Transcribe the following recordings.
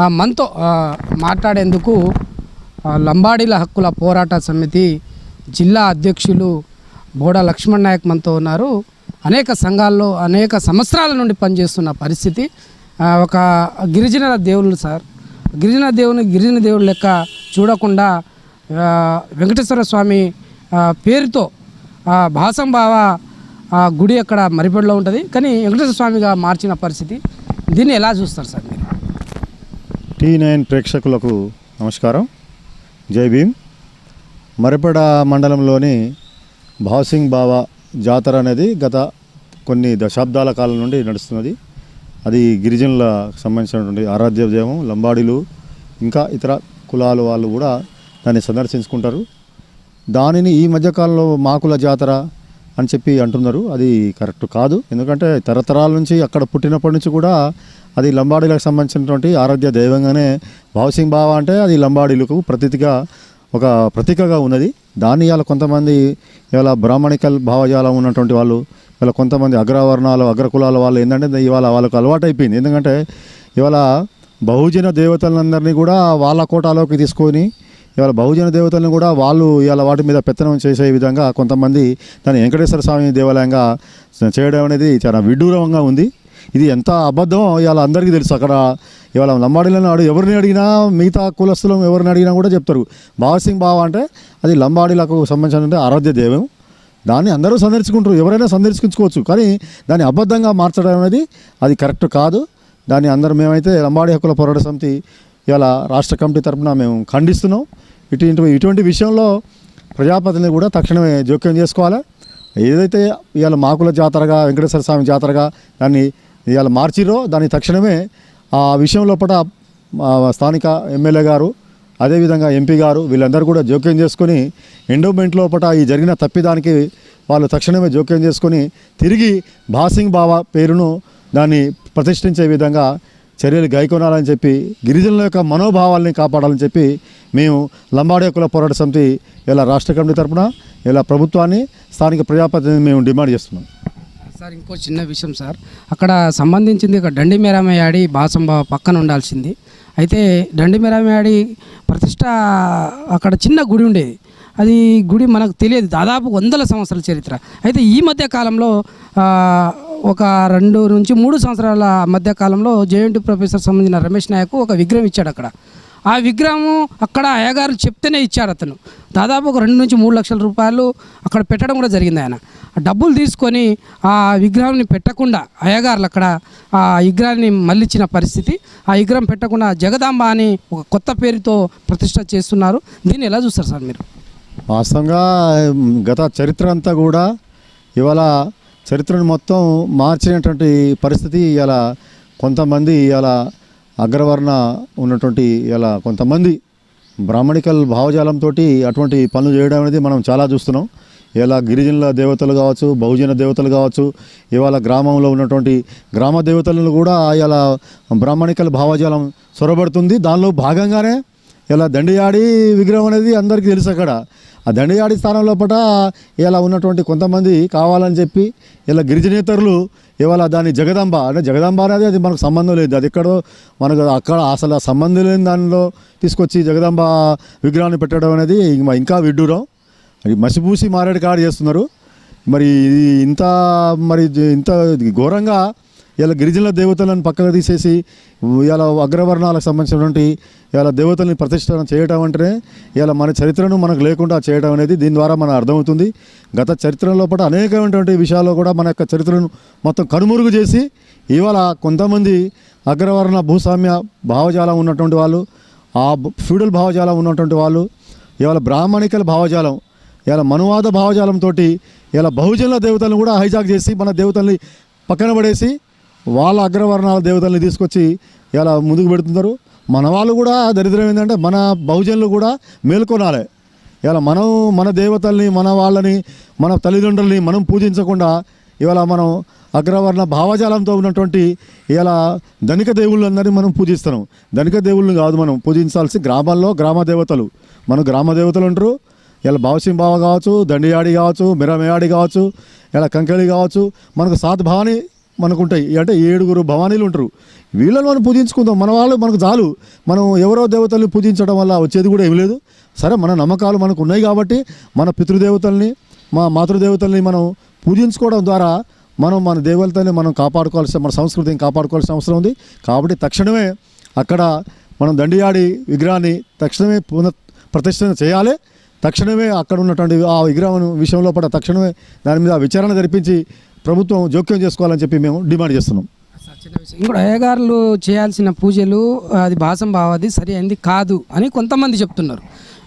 ఆ, మనతో మాట్లాడేందుకు లంబాడీల హక్కుల పోరాట సమితి జిల్లా అధ్యక్షులు బోడ లక్ష్మణ్ నాయక్ మనతో ఉన్నారు. అనేక సంఘాల్లో అనేక సంవత్సరాల నుండి పనిచేస్తున్న పరిస్థితి. ఒక గిరిజన దేవుళ్ళు సార్. గిరిజన దేవుని గిరిజన దేవుడు లెక్క చూడకుండా వెంకటేశ్వర స్వామి పేరుతో భాసం బావ గుడి అక్కడ మరిపెడలో ఉంటుంది. కానీ వెంకటేశ్వర స్వామిగా మార్చిన పరిస్థితి. దీన్ని ఎలా చూస్తారు సార్ మీరు? టీ నైన్ ప్రేక్షకులకు నమస్కారం. జై భీమ్. మరిపడ మండలంలోని భాసింగ్ బావా జాతర అనేది గత కొన్ని దశాబ్దాల కాలం నుండి నడుస్తున్నది. అది గిరిజనులకు సంబంధించినటువంటి ఆరాధ్య దైవం లంబాడీలు ఇంకా ఇతర కులాల వాళ్ళు కూడా దాన్ని సందర్శించుకుంటారు. దానిని ఈ మధ్యకాలంలో మాకుల జాతర అని చెప్పి అంటున్నారు. అది కరెక్ట్ కాదు. ఎందుకంటే తరతరాల నుంచి అక్కడ పుట్టినప్పటి నుంచి కూడా అది లంబాడీలకు సంబంధించినటువంటి ఆరాధ్య దైవంగానే భావసింగ్ బావ అంటే అది లంబాడీలకు ప్రతీతిగా ఒక ప్రతీకగా ఉన్నది. దాన్ని ఇవాళ కొంతమంది ఇవాళ బ్రాహ్మణికల్ భావజాలం ఉన్నటువంటి వాళ్ళు ఇవాళ కొంతమంది అగ్రవర్ణాలు అగ్రకులాల వాళ్ళు ఏంటంటే ఇవాళ వాళ్ళకు అలవాటు అయిపోయింది ఎందుకంటే ఇవాళ బహుజన దేవతలందరినీ కూడా వాళ్ళ కోటాలోకి తీసుకొని ఇవాళ బహుజన దేవతలను కూడా వాళ్ళు ఇవాళ వాటి మీద పెత్తనం చేసే విధంగా కొంతమంది దాన్ని వెంకటేశ్వర స్వామి దేవాలయంగా చేయడం అనేది చాలా విడ్డూరంగా ఉంది. ఇది ఎంత అబద్ధం ఇవాళ అందరికీ తెలుసు. అక్కడ ఇవాళ లంబాడీలను అడుగు ఎవరిని అడిగినా మిగతా కులస్తులను ఎవరిని అడిగినా కూడా చెప్తారు. బావసింగ్ బావ అంటే అది లంబాడీలకు సంబంధించిన ఆరాధ్య దైవం. దాన్ని అందరూ సందర్శించుకుంటారు. ఎవరైనా సందర్శించుకోవచ్చు. కానీ దాన్ని అబద్ధంగా మార్చడం అనేది అది కరెక్ట్ కాదు. దాన్ని అందరూ మేమైతే లంబాడీ హక్కుల పోరాట సమితి ఇలా రాష్ట్ర కమిటీ తరపున మేము ఖండిస్తున్నాం. ఇటు ఇటువంటి విషయంలో ప్రజాప్రతినిధి కూడా తక్షణమే జోక్యం చేసుకోవాలి. ఏదైతే ఇవాళ మాకుల జాతరగా వెంకటేశ్వర స్వామి జాతరగా దాన్ని ఇవాళ మార్చిరో దాన్ని తక్షణమే ఆ విషయం లోపల స్థానిక ఎమ్మెల్యే గారు అదేవిధంగా ఎంపీ గారు వీళ్ళందరూ కూడా జోక్యం చేసుకొని ఎండోమెంట్ లోపల ఈ జరిగిన తప్పిదానికి వాళ్ళు తక్షణమే జోక్యం చేసుకొని తిరిగి భాసింగ్ బావా పేరును దాన్ని ప్రతిష్ఠించే విధంగా చర్యలు గైకొనాలని చెప్పి గిరిజనుల యొక్క మనోభావాల్ని కాపాడాలని చెప్పి మేము లంబాడి హక్కుల పోరాట సమితి ఇలా రాష్ట్ర కమిటీ తరఫున ఇలా ప్రభుత్వాన్ని స్థానిక ప్రజాప్రతినిధిని మేము డిమాండ్ చేస్తున్నాం. సార్ ఇంకో చిన్న విషయం సార్. అక్కడ సంబంధించింది ఒక దండి మేరామయాడి బాసంబ పక్కన ఉండాల్సింది. అయితే డండి మేరామయాడి ప్రతిష్ట అక్కడ చిన్న గుడి ఉండేది. అది గుడి మనకు తెలియదు. దాదాపు వందల సంవత్సరాల చరిత్ర. అయితే ఈ మధ్య కాలంలో ఒక రెండు నుంచి మూడు సంవత్సరాల మధ్య కాలంలో జేఎన్టీ ప్రొఫెసర్ సంబంధించిన రమేష్ నాయకు ఒక విగ్రహం ఇచ్చాడు అక్కడ. ఆ విగ్రహం అక్కడ అయ్యగారు చెప్తేనే ఇచ్చాడు అతను. దాదాపు ఒక రెండు నుంచి మూడు లక్షల రూపాయలు అక్కడ పెట్టడం కూడా జరిగింది ఆయన. డబ్బులు తీసుకొని ఆ విగ్రహాన్ని పెట్టకుండా అయ్యగారులు అక్కడ ఆ విగ్రహాన్ని మళ్ళించిన పరిస్థితి. ఆ విగ్రహం పెట్టకుండా జగదాంబ అని ఒక కొత్త పేరుతో ప్రతిష్ట చేస్తున్నారు. దీన్ని ఎలా చూస్తారు సార్ మీరు? వాస్తవంగా గత చరిత్ర అంతా కూడా ఇవాళ చరిత్రను మొత్తం మార్చినటువంటి పరిస్థితి ఇలా కొంతమంది ఇలా అగ్రవర్ణ ఉన్నటువంటి ఇలా కొంతమంది బ్రాహ్మణికల్ భావజాలంతో అటువంటి పనులు చేయడం అనేది మనం చాలా చూస్తున్నాం. ఇలా గిరిజనుల దేవతలు కావచ్చు బహుజన దేవతలు కావచ్చు ఇవాళ గ్రామంలో ఉన్నటువంటి గ్రామ దేవతలను కూడా ఇలా బ్రాహ్మణికల్ భావజాలం చొరబడుతుంది. దానిలో భాగంగానే ఇలా దండియాడి విగ్రహం అనేది అందరికీ తెలుసు అక్కడ. ఆ దండియాడి స్థానం లోపల ఇలా ఉన్నటువంటి కొంతమంది కావాలని చెప్పి ఇలా గిరిజనేతరులు ఇవాళ దాని జగదాంబ అంటే జగదాంబ అనేది అది మనకు సంబంధం లేదు. అది ఎక్కడో మనకు అక్కడ అసలు సంబంధం లేని దానిలో తీసుకొచ్చి జగదాంబ విగ్రహాన్ని పెట్టడం అనేది ఇంకా విడ్డూరం. అది మసిపూసి మారేడు కాడ చేస్తున్నారు. మరి ఇంత మరి ఇంత ఘోరంగా ఇలా గిరిజనుల దేవతలను పక్కన తీసేసి ఇలా అగ్రవర్ణాలకు సంబంధించినటువంటి ఇలా దేవతల్ని ప్రతిష్ఠన చేయటం అంటేనే ఇలా మన చరిత్రను మనకు లేకుండా చేయడం అనేది దీని ద్వారా మనకు అర్థమవుతుంది. గత చరిత్ర లోపల అనేకమైనటువంటి విషయాల్లో కూడా మన యొక్క చరిత్రను మొత్తం కనుమరుగు చేసి ఇవాళ కొంతమంది అగ్రవర్ణ భూస్వామ్య భావజాలం ఉన్నటువంటి వాళ్ళు ఆ ఫ్యూడల్ భావజాలం ఉన్నటువంటి వాళ్ళు ఇవాళ బ్రాహ్మణికల భావజాలం ఇలా మనువాద భావజాలంతో ఇలా బహుజనుల దేవతలను కూడా హైజాక్ చేసి మన దేవతల్ని పక్కన పడేసి వాళ్ళ అగ్రవర్ణాల దేవతల్ని తీసుకొచ్చి ఇలా ముందుకు పెడుతున్నారు మన వాళ్ళు కూడా దరిద్రం ఏంటంటే మన బహుజనులు కూడా మేల్కొనాలి. ఇలా మనం మన దేవతల్ని మన వాళ్ళని మన తల్లిదండ్రుల్ని మనం పూజించకుండా ఇవాళ మనం అగ్రవర్ణ భావజాలంతో ఉన్నటువంటి ఇలా ధనిక దేవుళ్ళందరినీ మనం పూజిస్తున్నాం. ధనిక దేవుళ్ళని కాదు మనం పూజించాల్సి గ్రామాల్లో గ్రామ దేవతలు. మనం గ్రామ దేవతలు అంటారు. ఇలా బావసింగ్ బావ కావచ్చు దండియాడి కావచ్చు మిరమేయాడి కావచ్చు ఇలా కంకెళి కావచ్చు మనకు సాత్ భావని మనకు ఉంటాయి అంటే ఏడుగురు భవానీలు ఉంటారు. వీళ్ళని మనం పూజించుకుందాం. మన వాళ్ళు మనకు చాలు. మనం ఎవరో దేవతల్ని పూజించడం వల్ల వచ్చేది కూడా ఏం లేదు. సరే మన నమ్మకాలు మనకు ఉన్నాయి కాబట్టి మన పితృదేవతల్ని మా మాతృదేవతల్ని మనం పూజించుకోవడం ద్వారా మనం మన దేవతల్ని మనం కాపాడుకోవాల్సిన మన సంస్కృతిని కాపాడుకోవాల్సిన అవసరం ఉంది. కాబట్టి తక్షణమే అక్కడ మనం దండియాడి విగ్రహాన్ని తక్షణమే పునః ప్రతిష్ఠన చేయాలి. తక్షణమే అక్కడ ఉన్నటువంటి ఆ విగ్రహం విషయంలో పడ తక్షణమే దాని మీద విచారణ జరిపించి ప్రభుత్వం జోక్యం చేసుకోవాలని చెప్పి మేము డిమాండ్ చేస్తున్నాం. ఇంకోటి అయ్యగారులు చేయాల్సిన పూజలు అది భాసం భావాది సరి అయింది కాదు అని కొంతమంది చెప్తున్నారు.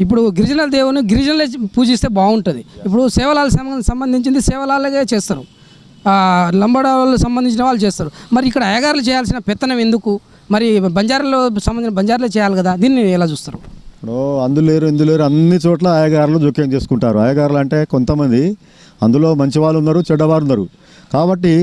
ఇప్పుడు గిరిజనుల దేవుని గిరిజనులే పూజిస్తే బాగుంటుంది. ఇప్పుడు సేవలాలకు సంబంధ- సంబంధించింది సేవలాలగే చేస్తారు. లంబాడ సంబంధించిన వాళ్ళు చేస్తారు. మరి ఇక్కడ అయ్యగారులు చేయాల్సిన పెత్తనం ఎందుకు? మరి బంజారాలో సంబంధించిన బంజారాలే చేయాలి కదా? దీన్ని ఎలా చూస్తారు? ఇప్పుడు అందులేరు ఇందులేరు అన్ని చోట్ల ఆయగారులు జోక్యం చేసుకుంటారు. ఆయగారులు అంటే కొంతమంది అందులో మంచి వాళ్ళు ఉన్నారు చెడ్డవారు ఉన్నారు. కాబట్టి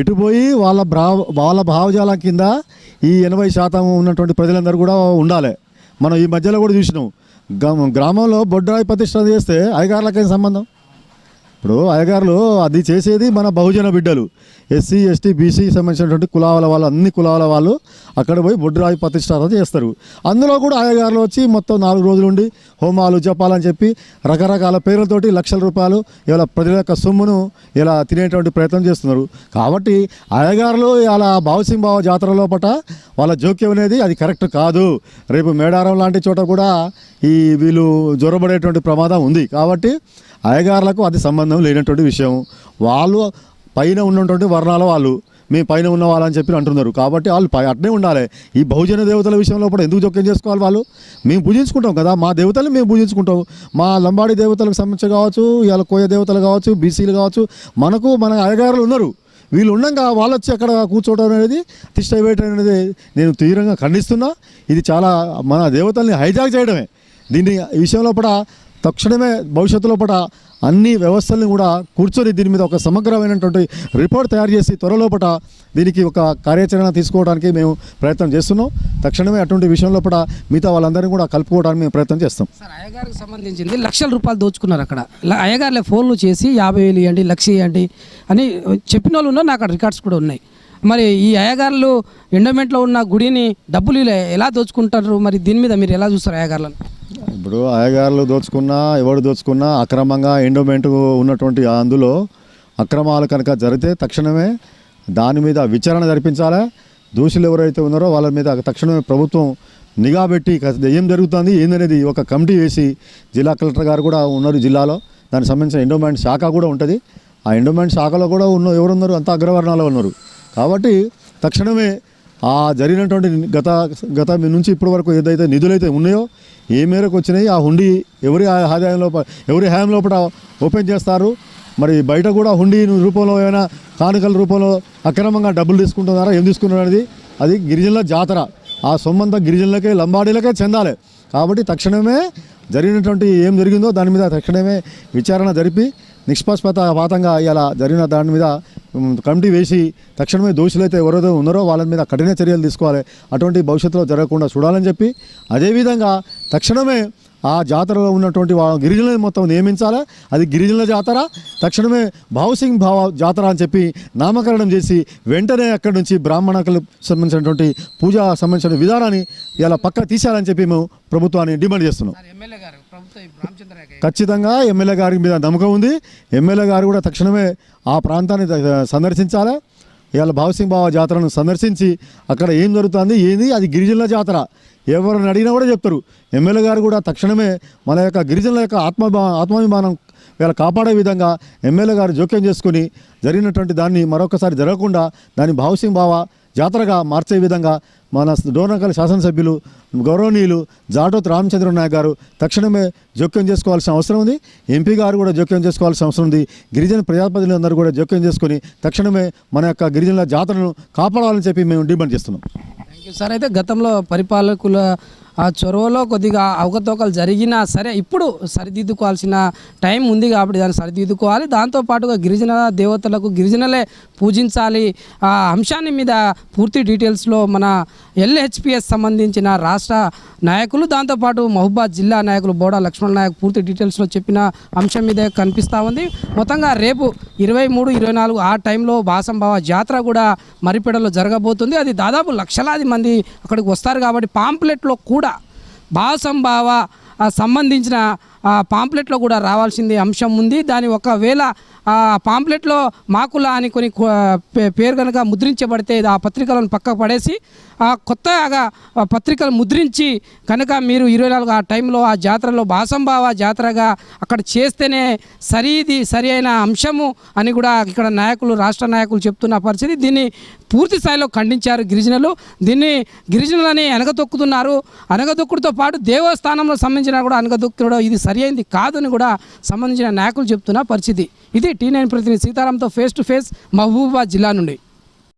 ఎటుపోయి వాళ్ళ భ్రా వాళ్ళ భావజాలం కింద ఈ ఎనభై శాతం ఉన్నటువంటి ప్రజలందరూ కూడా ఉండాలి. మనం ఈ మధ్యలో కూడా చూసినాం. గ్రామం గ్రామంలో బొడ్రాయి ప్రతిష్ట చేస్తే అధికారులకేం సంబంధం? ఇప్పుడు అయ్యగారులు అది చేసేది మన బహుజన బిడ్డలు. ఎస్సీ ఎస్టీ బీసీ సంబంధించినటువంటి కులాల వాళ్ళు అన్ని కులాల వాళ్ళు అక్కడ పోయి బొడ్రాయి ప్రతిష్టాపన చేస్తారు. అందులో కూడా ఆయగారులు వచ్చి మొత్తం నాలుగు రోజులు ఉండి హోమాలు జపాలని చెప్పి రకరకాల పేర్లతోటి లక్షల రూపాయలు ఇలా ప్రజల యొక్క సొమ్మును ఇలా తినేటువంటి ప్రయత్నం చేస్తున్నారు. కాబట్టి అయ్యగారులు ఇలా బావసింగ్ బావ జాతర లోపట వాళ్ళ జోక్యం అనేది అది కరెక్ట్ కాదు. రేపు మేడారం లాంటి చోట కూడా ఈ వీళ్ళు జ్వరబడేటువంటి ప్రమాదం ఉంది. కాబట్టి అయ్యగారులకు అది సంబంధం లేనటువంటి విషయం. వాళ్ళు పైన ఉన్నటువంటి వర్ణాల వాళ్ళు మేము పైన ఉన్న వాళ్ళని చెప్పి అంటున్నారు. కాబట్టి వాళ్ళు పై అట్నే ఉండాలి. ఈ బహుజన దేవతల విషయంలో కూడా ఎందుకు జోక్యం చేసుకోవాలి వాళ్ళు? మేము పూజించుకుంటాం కదా మా దేవతల్ని మేము పూజించుకుంటాం. మా లంబాడి దేవతలకు సంబంధించి కావచ్చు ఇవాళ కోయ దేవతలు కావచ్చు బీసీలు కావచ్చు మనకు మన అయ్యగారులు ఉన్నారు. వీళ్ళు ఉండగా వాళ్ళు వచ్చి అక్కడ కూర్చోవడం అనేది తిష్ట వేయటం అనేది నేను తీవ్రంగా ఖండిస్తున్నా. ఇది చాలా మన దేవతల్ని హైజాక్ చేయడమే. దీన్ని విషయంలో కూడా తక్షణమే భవిష్యత్తులో పట అన్ని వ్యవస్థల్ని కూడా కూర్చొని దీని మీద ఒక సమగ్రమైనటువంటి రిపోర్ట్ తయారు చేసి త్వరలోపట దీనికి ఒక కార్యాచరణ తీసుకోవడానికి మేము ప్రయత్నం చేస్తున్నాం. తక్షణమే అటువంటి విషయంలో కూడా మిగతా వాళ్ళందరినీ కూడా కలుపుకోవడానికి మేము ప్రయత్నం చేస్తాం. సార్ అయ్యగారికి సంబంధించింది లక్షల రూపాయలు దోచుకున్నారు అక్కడ. అయ్యగారులే ఫోన్లు చేసి యాభై వేలు ఇవ్వండి లక్ష ఇవ్వండి అని చెప్పిన వాళ్ళు ఉన్నారు. నాకు అక్కడ రికార్డ్స్ కూడా ఉన్నాయి. మరి ఈ అయ్యగారులు ఎండోమెంట్లో ఉన్న గుడిని డబ్బులు ఇలా ఎలా దోచుకుంటారు? మరి దీని మీద మీరు ఎలా చూస్తారు అయ్యగారులను? ఇప్పుడు అయ్యగారులు దోచుకున్నా ఎవడు దోచుకున్నా అక్రమంగా ఎండోమెంట్ ఉన్నటువంటి అందులో అక్రమాలు కనుక జరిగితే తక్షణమే దాని మీద విచారణ జరిపించాలి? దోషులు ఎవరైతే ఉన్నారో వాళ్ళ మీద తక్షణమే ప్రభుత్వం నిఘా పెట్టి ఏం జరుగుతుంది ఏందనేది ఒక కమిటీ వేసి జిల్లా కలెక్టర్ గారు కూడా ఉన్నారు జిల్లాలో. దానికి సంబంధించిన ఎండోమెంట్ శాఖ కూడా ఉంటుంది. ఆ ఎండోమెంట్ శాఖలో కూడా ఉన్న ఎవరున్నారు? అంత అగ్రవర్ణాలు ఉన్నారు. కాబట్టి తక్షణమే ఆ జరిగినటువంటి గత గత నుంచి ఇప్పటి వరకు ఏదైతే నిధులైతే ఉన్నాయో ఏ మేరకు వచ్చినాయి ఆ హుండీ ఎవరి ఆదాయం లోపల ఎవరి హయాం లోపల ఓపెన్ చేస్తారు? మరి బయట కూడా హుండీ రూపంలో ఏమైనా కానుకల రూపంలో అక్రమంగా డబ్బులు తీసుకుంటున్నారా ఏం తీసుకున్నారు అనేది? అది గిరిజనుల జాతర. ఆ సొమ్మంతా గిరిజనులకే లంబాడీలకే చెందాలి. కాబట్టి తక్షణమే జరిగినటువంటి ఏం జరిగిందో దాని మీద తక్షణమే విచారణ జరిపి నిష్పక్షపాతంగా ఇలా జరిగిన దాని మీద కమిటీ వేసి తక్షణమే దోషులైతే ఎవరైతే ఉన్నారో వాళ్ళ మీద కఠిన చర్యలు తీసుకోవాలి. అటువంటి భవిష్యత్తులో జరగకుండా చూడాలని చెప్పి అదేవిధంగా తక్షణమే ఆ జాతరలో ఉన్నటువంటి వాళ్ళ గిరిజనులను మొత్తం నియమించాలి? అది గిరిజనుల జాతర తక్షణమే భావసింగ్ భావ జాతర అని చెప్పి నామకరణం చేసి వెంటనే అక్కడి నుంచి బ్రాహ్మణకులకు సంబంధించినటువంటి పూజ సంబంధించిన విధానాన్ని ఇలా పక్క తీసేయాలని చెప్పి మేము ప్రభుత్వాన్ని డిమాండ్ చేస్తున్నాం. ఎమ్మెల్యే గారు ఖచ్చితంగా ఎమ్మెల్యే గారి మీద నమ్మకం ఉంది. ఎమ్మెల్యే గారు కూడా తక్షణమే ఆ ప్రాంతాన్ని సందర్శించాలి? ఇవాళ భావసింగ్ బావ జాతరను సందర్శించి అక్కడ ఏం జరుగుతుంది? ఏంది? అది గిరిజనుల జాతర. ఎవరిని అడిగినా కూడా చెప్తారు. ఎమ్మెల్యే గారు కూడా తక్షణమే మన యొక్క గిరిజనుల యొక్క ఆత్మ ఆత్మాభిమానం వీళ్ళ కాపాడే విధంగా ఎమ్మెల్యే గారు జోక్యం చేసుకుని జరిగినటువంటి దాన్ని మరొకసారి జరగకుండా దాన్ని భావసింగ్ బావ జాతరగా మార్చే విధంగా మన డోర్నకల్ శాసనసభ్యులు గౌరవనీయులు జాటోత్ రామచంద్ర నాయక్ గారు తక్షణమే జోక్యం చేసుకోవాల్సిన అవసరం ఉంది. ఎంపీ గారు కూడా జోక్యం చేసుకోవాల్సిన అవసరం ఉంది. గిరిజన ప్రజాప్రతినిధులందరూ కూడా జోక్యం చేసుకొని తక్షణమే మన యొక్క గిరిజనుల జాతరను కాపాడాలని చెప్పి మేము డిమాండ్ చేస్తున్నాం. Thank you sir. అయితే గతంలో పరిపాలకుల ఆ చొరవలో కొద్దిగా అవకతవకలు జరిగినా సరే ఇప్పుడు సరిదిద్దుకోవాల్సిన టైం ఉంది కాబట్టి దాన్ని సరిదిద్దుకోవాలి. దాంతోపాటుగా గిరిజన దేవతలకు గిరిజనలే పూజించాలి. ఆ అంశాన్ని మీద పూర్తి డీటెయిల్స్లో మన ఎల్హెచ్పిఎస్ సంబంధించిన రాష్ట్ర నాయకులు దాంతోపాటు మహబూబాద్ జిల్లా నాయకులు బోడా లక్ష్మణ్ నాయక్ పూర్తి డీటెయిల్స్లో చెప్పిన అంశం మీదే కనిపిస్తూ ఉంది. మొత్తంగా రేపు ఇరవై మూడు ఇరవై నాలుగు ఆ టైంలో బాసంభావ జాతర కూడా మరిపెడలో జరగబోతుంది. అది దాదాపు లక్షలాది మంది అక్కడికి వస్తారు కాబట్టి పాంప్లెట్లో కూడా భావసంభావ సంబంధించిన పాంప్లెట్లో కూడా రావాల్సింది అంశం ఉంది. దాని ఒకవేళ ఆ పాంప్లెట్లో మాకుల అని కొన్ని పేరు కనుక ముద్రించబడితే ఆ పత్రికలను పక్కకు పడేసి ఆ కొత్తగా పత్రికలు ముద్రించి కనుక మీరు ఇరవై నాలుగు ఆ టైంలో ఆ జాతరలో బాసంబావ జాతరగా అక్కడ చేస్తేనే సరిది సరి అయిన అంశము అని కూడా ఇక్కడ నాయకులు రాష్ట్ర నాయకులు చెప్తున్న పరిస్థితి. దీన్ని పూర్తి స్థాయిలో ఖండించారు గిరిజనులు. దీన్ని గిరిజనులని అనగదొక్కుతున్నారు. అనగదొక్కుడుతో పాటు దేవస్థానంలో సంబంధించిన కూడా అనగదొక్కుడు ఇది సరి అయింది కాదని కూడా సంబంధించిన నాయకులు చెప్తున్న పరిస్థితి. ఇది టీ నైన్ ప్రతినిధి సీతారాంతో ఫేస్ టు ఫేస్ మహబూబాబాద్ జిల్లా నుండి.